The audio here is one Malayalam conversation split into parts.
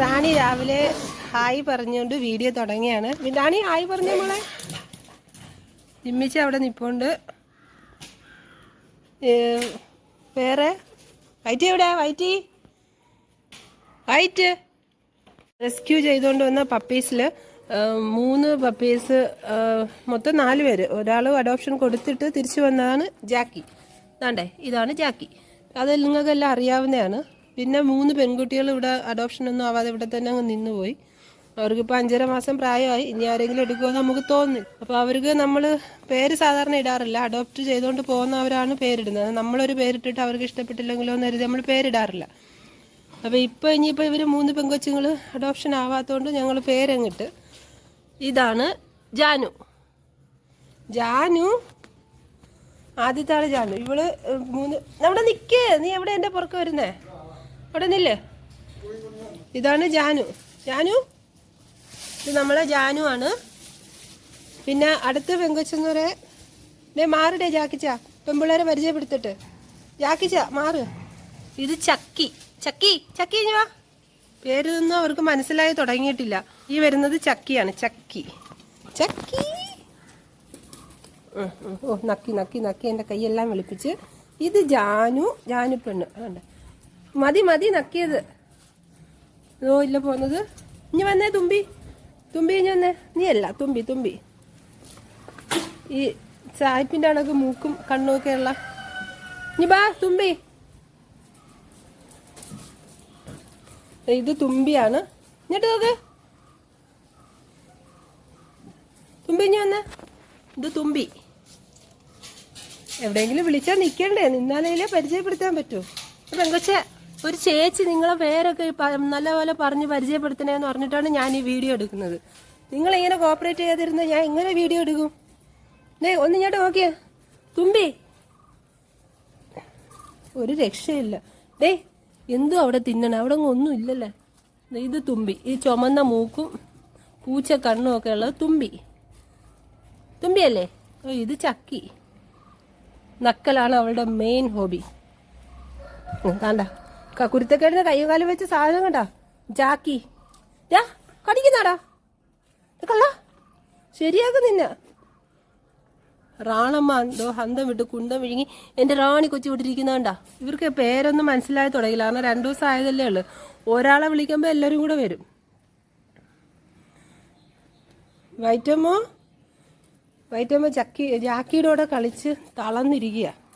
റാണി രാവിലെ ഹായ് പറഞ്ഞുകൊണ്ട് വീഡിയോ തുടങ്ങിയാണ്. റാണി ഹായ് പറഞ്ഞ മോളെ. ജിമ്മിച്ച് അവിടെ നിൽപ്പുണ്ട് വേറെ? വൈറ്റ് എവിടെ വൈറ്റ്? വൈറ്റ്. റെസ്ക്യൂ ചെയ്തുകൊണ്ട് വന്ന പപ്പീസിൽ മൂന്ന് പപ്പീസ് മൊത്തം നാല് പേര്. ഒരാൾ അഡോപ്ഷൻ കൊടുത്തിട്ട് തിരിച്ചു വന്നതാണ് ജാക്കി. ഇതാണ്ടേ ഇതാണ് ജാക്കി. അത് നിങ്ങൾക്കെല്ലാം അറിയാവുന്നതാണ്. പിന്നെ മൂന്ന് പെൺകുട്ടികൾ ഇവിടെ അഡോപ്ഷൻ ഒന്നും ആവാതെ ഇവിടെ തന്നെ അങ്ങ് നിന്നുപോയി. അവർക്കിപ്പോൾ അഞ്ചര മാസം പ്രായമായി. ഇനി ആരെങ്കിലും എടുക്കുമെന്ന് നമുക്ക് തോന്നി അപ്പോൾ അവർക്ക് നമ്മൾ പേര് സാധാരണ ഇടാറില്ല. അഡോപ്റ്റ് ചെയ്തുകൊണ്ട് പോകുന്നവരാണ് പേരിടുന്നത്. നമ്മളൊരു പേരിട്ടിട്ട് അവർക്ക് ഇഷ്ടപ്പെട്ടില്ലെങ്കിലോ എന്ന് കരുതി നമ്മൾ പേരിടാറില്ല. അപ്പോൾ ഇപ്പോൾ ഇനിയിപ്പോൾ ഇവർ മൂന്ന് പെങ്കൊച്ചുങ്ങൾ അഡോപ്ഷൻ ആവാത്തതുകൊണ്ട് ഞങ്ങൾ പേരങ്ങിട്ട് ഇതാണ് ജാനു. ജാനു. ആദ്യത്തെ ആൾ ജാനു. ഇവൾ മൂന്ന് നമ്മുടെ നിൽക്കേ നീ എവിടെ എന്റെ പുറക്ക് വരുന്നേ? അവിടെ നില്ലേ ഇതാണ് ജാനു. ജാനു? ഇത് നമ്മളെ ജാനു ആണ്. പിന്നെ അടുത്ത പെങ്കൊച്ചെന്ന് പറയാ ഡേ മാറിടേ ജാക്കിച്ച. പെമ്പിള്ളേരെ പരിചയപ്പെടുത്തിട്ട്. ജാക്കിച്ച മാറ്. ഇത് ചക്കി. ചക്കി ചക്കി ഇഞ്ഞ് വാ. പേരൊന്നും അവർക്ക് മനസ്സിലായി തുടങ്ങിയിട്ടില്ല. ഈ വരുന്നത് ചക്കിയാണ്. ചക്കി. ചക്കി. ഓ നക്കി നക്കി നക്കി എന്റെ കൈയെല്ലാം വെളുപ്പിച്ച്. ഇത് ജാനു ജാനു പെണ്ണ്. അതുകൊണ്ട് മതി മതി നക്കിയത്. ഓ ഇല്ല പോന്നത്. ഇനി വന്നേ തുമ്പി. തുമ്പി ഇനി വന്നേ. നീ അല്ല തുമ്പി തുമ്പി. ഈ സായിപ്പിന്റെ അണക്ക് മൂക്കും കണ്ണും ഒക്കെ ഉള്ള. ഇനി ബാ തുമ്പി. ഇത് തുമ്പിയാണ്. എന്നിട്ട് നോക്ക്. തുമ്പി ഇനി വന്നേ. ഇത് തുമ്പി. എവിടെയെങ്കിലും വിളിച്ചാൽ നിൽക്കണ്ടേ നിന്നാലേ പരിചയപ്പെടുത്താൻ പറ്റൂ. പെങ്കൊച്ച. ഒരു ചേച്ചി നിങ്ങളെ പേരൊക്കെ നല്ലപോലെ പറഞ്ഞ് പരിചയപ്പെടുത്തണേന്ന് പറഞ്ഞിട്ടാണ് ഞാൻ ഈ വീഡിയോ എടുക്കുന്നത്. നിങ്ങൾ ഇങ്ങനെ കോപ്പറേറ്റ് ചെയ്തിരുന്ന ഞാൻ എങ്ങനെ വീഡിയോ എടുക്കും? ദേ ഒന്ന് ഞാൻ നോക്കിയേ. തുമ്പി. ഒരു രക്ഷയില്ല. ഡേ എന്തു അവിടെ തിന്നണം? അവിടെ ഒന്നും ഇല്ലല്ലേ? ഇത് തുമ്പി. ഈ ചുമന്ന മൂക്കും പൂച്ച കണ്ണും ഒക്കെ ഉള്ളത് തുമ്പി. തുമ്പിയല്ലേ? ഓ ഇത് ചക്കി. നക്കലാണ് അവളുടെ മെയിൻ ഹോബി കാണ്ട കുരുത്തക്കേടിന് കൈകാലം വെച്ച സാധനം കണ്ടാ? ജാക്കി. ഞാ കടിക്കുന്നാടാ കള്ളാ. ശരിയാക്കും നിന്നെ. റാണമ്മ എന്തോ ഹന്തം വിട്ട് കുന്തം വിഴുങ്ങി എന്റെ റാണി കൊച്ചി വിട്ടിരിക്കുന്നതാണ്ടാ ഇവർക്ക് പേരൊന്നും മനസ്സിലായി തുടങ്ങില്ല കാരണം രണ്ടു ദിവസം ആയതല്ലേ ഉള്ളു. ഒരാളെ വിളിക്കുമ്പോൾ എല്ലാവരും കൂടെ വരും. വൈറ്റമ്മോ? വൈറ്റമ്മ ചക്കി ജാക്കിയുടെ കൂടെ കളിച്ച് തളർന്നിരിക്കുക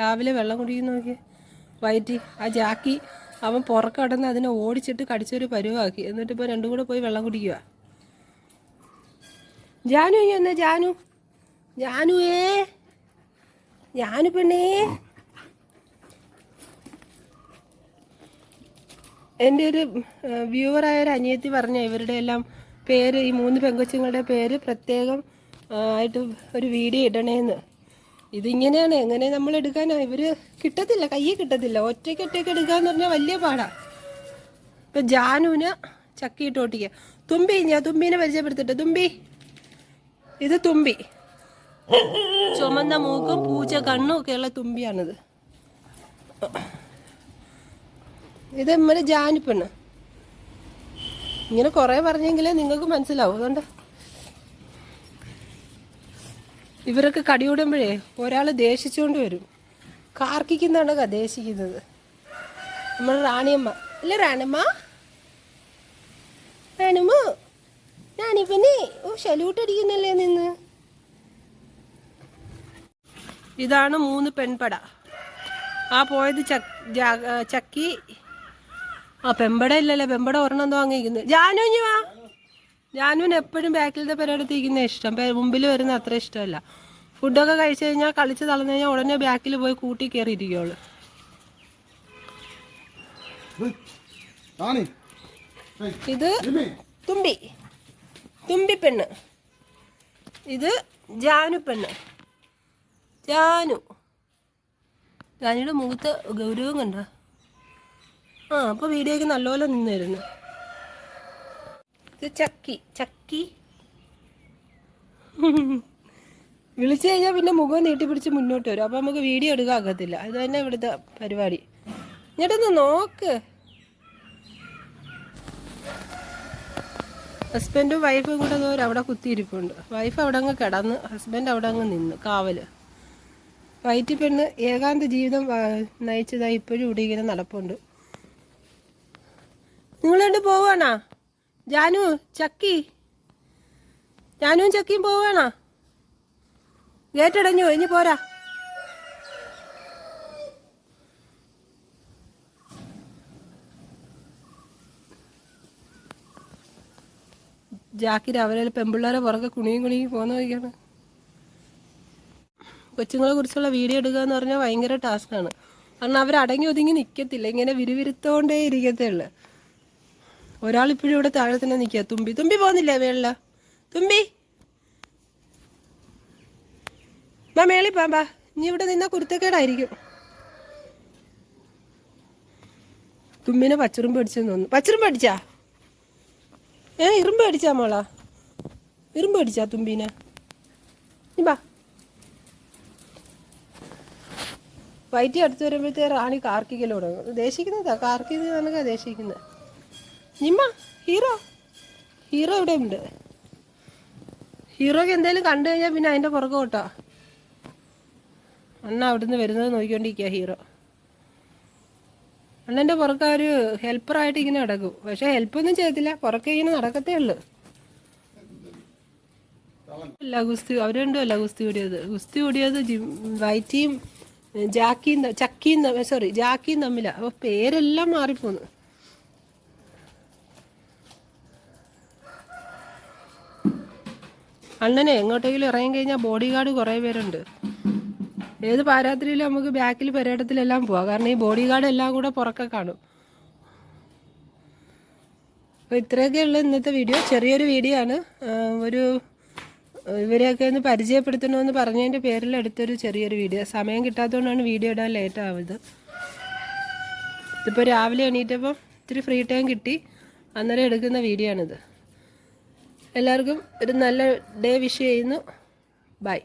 രാവിലെ വെള്ളം കുടിക്കുന്ന നോക്കി. വയറ്റി ആ ജാക്കി അവൻ പുറക്കടന്ന് അതിനെ ഓടിച്ചിട്ട് കടിച്ചൊരു പരുവാക്കി. എന്നിട്ട് ഇപ്പോൾ രണ്ടും കൂടെ പോയി വെള്ളം കുടിക്കുക. ജാനു ഇനി ജാനു ജാനു. ഏ ജാനു പെണ്ണേ. എന്റെ ഒരു വ്യൂവറായ ഒരു അനിയത്തി പറഞ്ഞ ഇവരുടെ എല്ലാം പേര് ഈ മൂന്ന് പെങ്കൊച്ചുങ്ങളുടെ പേര് പ്രത്യേകം ആയിട്ട് ഒരു വീഡിയോ ഇടണേന്ന്. ഇതിങ്ങനെയാണ്. എങ്ങനെ നമ്മൾ എടുക്കാനാ ഇവർ കിട്ടത്തില്ല കയ്യിൽ കിട്ടത്തില്ല. ഒറ്റയ്ക്ക് ഒറ്റയ്ക്ക് എടുക്കാന്ന് പറഞ്ഞാൽ വലിയ പാടാ. ഇപ്പൊ ജാനുവിന് ചക്കിയിട്ട് ഓട്ടിക്കുക തുമ്പി ഞാൻ തുമ്പീനെ പരിചയപ്പെടുത്തിട്ട്. തുമ്പി. ഇത് തുമ്പി. ചുമന്ന മൂക്കും പൂച്ച കണ്ണും ഉള്ള തുമ്പിയാണിത്. ഇത് നമ്മുടെ ജാനിപ്പെണ്ണ്. ഇങ്ങനെ കുറെ പറഞ്ഞെങ്കിലേ നിങ്ങൾക്ക് മനസ്സിലാവും. അതുകൊണ്ട് ഇവരൊക്കെ കടിയൂടുമ്പോഴേ ഒരാൾ ദേഷിച്ചുകൊണ്ട് വരും. കാർക്കിക്കുന്നതാണ് ദേശിക്കുന്നത് നമ്മുടെ റാണിയമ്മ. അല്ലേ റാണിമ്മ റാണമ്മ ഞാനിപ്പനെ ഓ ഷലൂട്ട് അടിക്കുന്നല്ലേ നിന്ന്? ഇതാണ് മൂന്ന് പെൺപട. ആ പോയത് ചക്കി. ആ പെമ്പട ഇല്ലല്ലേ. പെമ്പട ഒരെണ്ണം എന്തോ വാങ്ങിയിരിക്കുന്നത് ജാനു വാ. ജാനുവിന് എപ്പോഴും ബാക്കിലത്തെ പരിപാടി ഇരിക്കുന്ന ഇഷ്ടം. മുമ്പിൽ വരുന്ന അത്ര ഇഷ്ടമല്ല. ഫുഡൊക്കെ കഴിച്ചു കഴിഞ്ഞാൽ കളിച്ച് തളർന്നു കഴിഞ്ഞാൽ ഉടനെ ബാക്കിൽ പോയി കൂട്ടി കയറി ഇരിക്കുള്ളൂ ഇത് തുമ്പി. തുമ്പി പെണ്ണ്. ഇത് ജാനു പെണ്ണ്. ജാനു. ജാനുയുടെ മുഖത്ത് ഗൗരവം കണ്ട? ആ അപ്പോൾ വീഡിയോയ്ക്ക് നല്ലപോലെ നിന്നിരുന്നു. ഇത് ചക്കി ചക്കി. വിളിച്ചു കഴിഞ്ഞാൽ പിന്നെ മുഖം നീട്ടി പിടിച്ച് മുന്നോട്ട് വരും. അപ്പം നമുക്ക് വീഡിയോ എടുക്കാൻ ആകത്തില്ല അത് തന്നെ ഇവിടുത്തെ പരിപാടി. ഞെട്ടൊന്ന് നോക്ക്. ഹസ്ബൻഡും വൈഫും കൂടെ ദൂരം അവിടെ കുത്തിയിരിപ്പുണ്ട്. വൈഫ് അവിടെ അങ്ങ് കിടന്ന് ഹസ്ബൻഡ് അവിടെ അങ്ങ് നിന്ന് കാവൽ. വൈറ്റ് പെണ്ണ് ഏകാന്ത ജീവിതം നയിച്ചതായി ഇപ്പോഴും ഇവിടെ ഇങ്ങനെ നടപ്പുണ്ട്. നിങ്ങളെ പോവാണോ? ജാനു ചക്കി. ജാനുവും ചക്കിയും പോവാണോ ഗേറ്റ് അടഞ്ഞു ഇനി പോരാ. ജാക്കി രാവിലെ പെമ്പിള്ളേരെ പുറകെ കുണിയും കുണിയും പോന്ന വഴിക്കാണ് കൊച്ചുങ്ങളെ കുറിച്ചുള്ള വീഡിയോ എടുക്കുക എന്ന് പറഞ്ഞാൽ ഭയങ്കര ടാസ്ക്കാണ്. കാരണം അവർ അടങ്ങി ഒതുങ്ങി നിൽക്കത്തില്ല ഇങ്ങനെ വിരുവിരുത്തോണ്ടേ ഇരിക്കത്തേ ഉള്ളു ഒരാളിപ്പോഴും ഇവിടെ താഴെ തന്നെ നിൽക്കുക. തുമ്പി തുമ്പി പോകുന്നില്ലേ മേളില? തുമ്പി. ബാ മേളി പാമ്പാ ഇനി ഇവിടെ നിന്നാ കുരുത്തക്കേടായിരിക്കും. തുമ്പിനെ പച്ചറുമ്പ് അടിച്ചെന്ന് തോന്നുന്നു. പച്ചറുമ്പ് അടിച്ചാ? ഏ ഇറുമ്പ് അടിച്ചാ മോളാ? ഇറുമ്പ് അടിച്ചാ തുമ്പീനെ? ബാ വൈറ്റി അടുത്ത് വരുമ്പോഴത്തേ റാണി കാർക്കിക്കലോട് ദേശിക്കുന്നതാ കാർക്കിക കണക്കാ ദേശിക്കുന്നത് നിമ്മ ഹീറോ. ഹീറോ ഇവിടെ ഉണ്ട്. ഹീറോക്ക് എന്തെങ്കിലും കണ്ടു കഴിഞ്ഞാൽ പിന്നെ അതിന്റെ പുറകെ കേട്ടോ അണ്ണ അവിടുന്ന് വരുന്നത് നോക്കിക്കൊണ്ടിരിക്കുക ഹീറോ. അണ്ണന്റെ പുറകെ ഒരു ഹെൽപ്പറായിട്ട് ഇങ്ങനെ നടക്കും. പക്ഷെ ഹെൽപ്പൊന്നും ചെയ്യത്തില്ല. പുറകെ ഇങ്ങനെ നടക്കത്തേ ഉള്ളൂ. അല്ല ഗുസ്തി അവർ രണ്ടും അല്ല ഗുസ്തി കൂടിയത്. ഗുസ്തി കൂടിയത് വൈറ്റിയും ജാക്കിയും ചക്കിയും സോറി ജാക്കിയും തമ്മിലാണ് അപ്പോൾ പേരെല്ലാം മാറിപ്പോന്നു. അണ്ണനെ എങ്ങോട്ടെങ്കിലും ഇറങ്ങി കഴിഞ്ഞാൽ ബോഡി ഗാർഡ് കുറേ പേരുണ്ട്. ഏത് പാരാത്രിയിലും നമുക്ക് ബാക്കിൽ പര്യടത്തിലെല്ലാം പോവാം. കാരണം ഈ ബോഡി ഗാർഡ് എല്ലാം കൂടെ പുറക്കെ കാണും. അപ്പോൾ ഇത്രയൊക്കെ ഉള്ള ഇന്നത്തെ വീഡിയോ ചെറിയൊരു വീഡിയോ ആണ്. ഒരു ഇവരെയൊക്കെ ഒന്ന് പരിചയപ്പെടുത്തണമെന്ന് പറഞ്ഞതിന്റെ പേരിൽ എടുത്തൊരു ചെറിയൊരു വീഡിയോ സമയം കിട്ടാത്തതുകൊണ്ടാണ് വീഡിയോ ഇടാൻ ലേറ്റ് ആവുന്നത്. ഇതിപ്പോൾ രാവിലെ എണീറ്റപ്പം ഇത്തിരി ഫ്രീ ടൈം കിട്ടി. അന്നേരം എടുക്കുന്ന വീഡിയോ ആണിത്. എല്ലാവർക്കും ഒരു നല്ല ഡേ വിഷ് ചെയ്യുന്നു. ബൈ